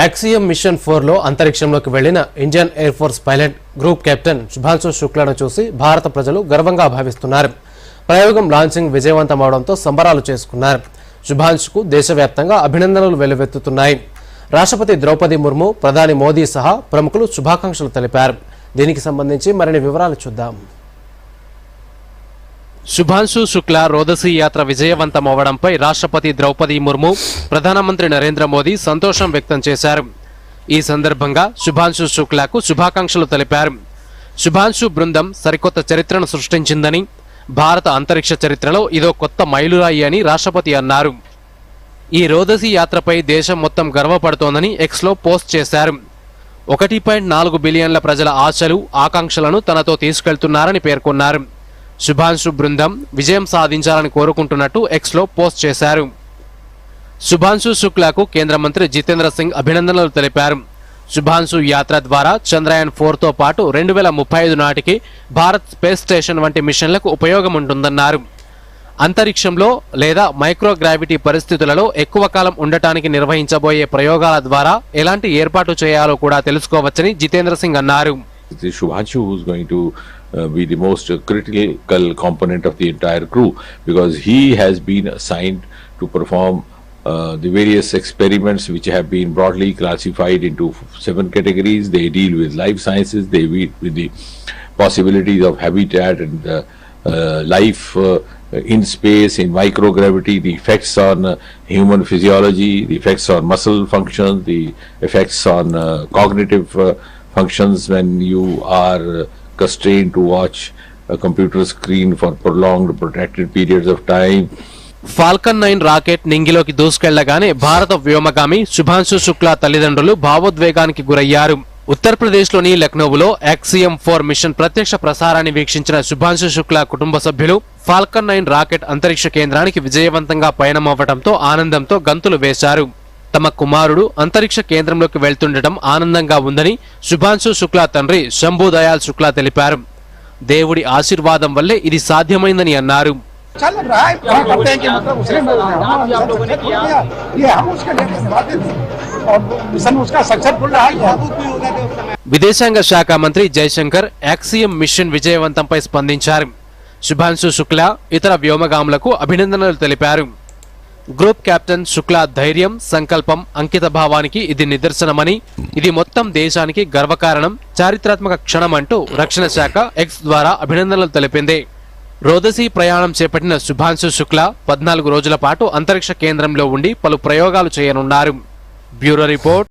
Axiom machine ఫోర్లో అంతరిక్షంలోకి వెళ్ళిన Indian Air Force pilot group captain Shubhanshu శుక్లను చూసి భారత ప్రజలు గర్వంగా భావిస్తున్నారు. ప్రయోగం లాంచింగ్ విజయవంతమవడంతో సంబరాలు చేసుకున్నారు. శుభాంశుకు దేశవ్యాప్తంగా అభినందనలు వెల్లువెత్తుతున్నాయి రాష్ట్రపతి ద్రౌపది ముర్ము ప్రధాని మోదీ సహా ప్రముఖులు శుభాకాంక్షలు తెలిపారు. దీనికి సంబంధించి మరిన్ని వివరాలు చూద్దాం. శుభాంశు శుక్ల రోదసీ యాత్ర విజయవంతమవడంపై రాష్ట్రపతి ద్రౌపది ముర్ము ప్రధానమంత్రి నరేంద్ర మోదీ సంతోషం వ్యక్తం చేశారు. ఈ సందర్భంగా శుభాంశు శుక్లాకు శుభాకాంక్షలు తెలిపారు. శుభాంశు బృందం సరికొత్త చరిత్రను సృష్టించిందని భారత అంతరిక్ష చరిత్రలో ఇదో కొత్త మైలురాయి అని రాష్ట్రపతి అన్నారు. ఈ రోదసి యాత్రపై దేశం మొత్తం గర్వపడుతోందని ఎక్స్లో పోస్ట్ చేశారు. ఒకటి పాయింట్ నాలుగు బిలియన్ల ప్రజల ఆశలు ఆకాంక్షలను తనతో తీసుకెళ్తున్నారని పేర్కొన్నారు. శుభాంశు బృందం విజయం సాధించాలని కోరుకుంటున్నట్టు ఎక్స్లో పోస్ట్ చేశారు. శుభాంశు శుక్లాకు కేంద్ర మంత్రి జితేంద్ర సింగ్ అభినందనలు తెలిపారు. శుభాంశు యాత్ర ద్వారా చంద్రయాన్ ఫోర్తో పాటు రెండు వేల ముప్పై ఐదు నాటికి భారత్ స్పేస్ స్టేషన్ వంటి మిషన్లకు ఉపయోగం ఉంటుందన్నారు. అంతరిక్షంలో లేదా మైక్రోగ్రావిటీ పరిస్థితులలో ఎక్కువ కాలం ఉండటానికి నిర్వహించబోయే ప్రయోగాల ద్వారా ఎలాంటి ఏర్పాటు చేయాలో కూడా తెలుసుకోవచ్చని జితేంద్ర సింగ్ అన్నారు. Uh, be the most critical component of the entire crew because he has been assigned to perform uh, the various experiments which have been broadly classified into seven categories. They deal with life sciences, they deal with the possibilities of habitat and uh, uh, life uh, in space, in microgravity, the effects on uh, human physiology, the effects on muscle function, the effects on uh, cognitive functions when you are constrained to watch a computer screen for prolonged protracted periods of time. Falcon nine rocket నింగిలోకి దూసుకెళ్ళగానే భారత వ్యోమగామి శుభాంశు శుక్లా తల్లిదండ్రులు భావోద్వేగానికి గురయ్యారు ఉత్తరప్రదేశ్లోని లక్నోలో XCM four machine ప్రత్యక్ష ప్రసారాన్ని వీక్షించిన శుభాంశు శుక్లా కుటుంబ సభ్యులు ఫాల్కన్ నైన్ రాకెట్ అంతరిక్ష కేంద్రానికి విజయవంతంగా పయనమవ్వడంతో ఆనందంతో గంతులు వేశారు తమ కుమారుడు అంతరిక్ష కేంద్రంలోకి వెళ్తుండటం ఆనందంగా ఉందని శుభాంశు శుక్లా తండ్రి శంభు దయాల్ శుక్లా తెలిపారు దేవుడి ఆశీర్వాదం వల్లే ఇది సాధ్యమైందని అన్నారు अच्छा लग रहा है क्या करते हैं कि मतलब उसने सक्सेसफुल किया ये हम उसके लिए धन्यवाद देते हैं और मिशन उसका सक्सेसफुल रहा है విదేశాంగ శాఖ మంత్రి జైశంకర్ యాక్సియం మిషన్ విజయవంతంపై స్పందించారు శుభాంశు శుక్లా ఇతర వ్యోమగాములకు అభినందనలు తెలిపారు గ్రూప్ కెప్టెన్ శుక్లా ధైర్యం సంకల్పం అంకిత భావానికి ఇది నిదర్శనమని ఇది మొత్తం దేశానికి గర్వకారణం చారిత్రాత్మక క్షణం అంటూ రక్షణ శాఖ ఎక్స్ ద్వారా అభినందనలు తెలిపింది. రోదసీ ప్రయాణం చేపట్టిన శుభాంశు శుక్లా పద్నాలుగు రోజుల పాటు అంతరిక్ష కేంద్రంలో ఉండి పలు ప్రయోగాలు చేయనున్నారు. Bureau report.